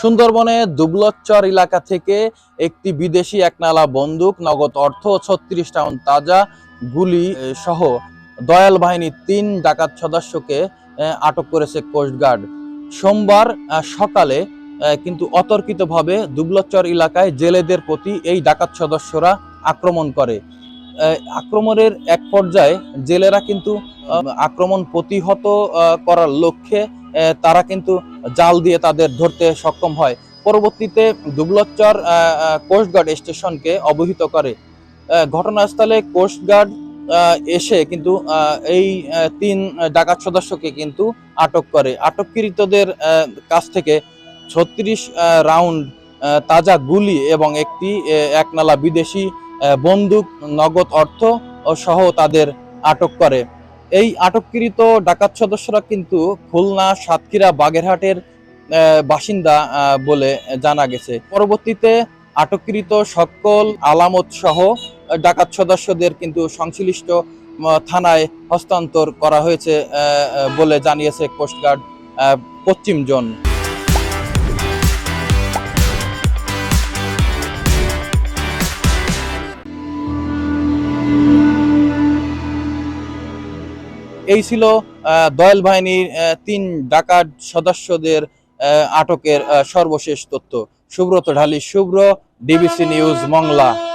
সুন্দরবনে দুবলচ্চর এলাকা থেকে একটি বিদেশি একনালা বন্দুক, নগদ অর্থ ছত্রিশ টাউন তাজা গুলি সহ দয়াল বাহিনীর তিন ডাকাত সদস্যকে আটক করেছে কোস্টগার্ড সোমবার সকালে কিন্তু অতর্কিতভাবে দুবলচ্চর এলাকায় জেলেদের প্রতি এই ডাকাত সদস্যরা আক্রমণ করে। আক্রমণের এক পর্যায়ে জেলেরা কিন্তু আক্রমণ প্রতিহত করার লক্ষ্যে তারা কিন্তু জাল দিয়ে তাদের ধরতে সক্ষম হয়। পরবর্তীতে দুবলচ্চর কোস্টগার্ড স্টেশনকে অবহিত করে। ঘটনাস্থলে কোস্টগার্ড এসে কিন্তু এই তিন ডাকাত সদস্যকে কিন্তু আটক করে। আটককৃতদের কাছ থেকে ছত্রিশ রাউন্ড তাজা গুলি এবং একটি একনালা বিদেশি বন্দুক, নগদ অর্থ সহ তাদের আটক করে। এই আটককৃত ডাকাত সদস্যরা কিন্তু খুলনা, সাতক্ষীরা, বাগেরহাটের বাসিন্দা বলে জানা গেছে। পরবর্তীতে আটককৃত সকল আলামত সহ ডাকাত সদস্যদের কিন্তু সংশ্লিষ্ট থানায় হস্তান্তর করা হয়েছে বলে জানিয়েছে কোস্টগার্ড পশ্চিম জোন এই ছিল দয়াল বাহিনীর তিন ডাকাত সদস্যদের আটকের সর্বশেষ তথ্য। Subrata Dhali, Shubhra, DBC news, Mongla.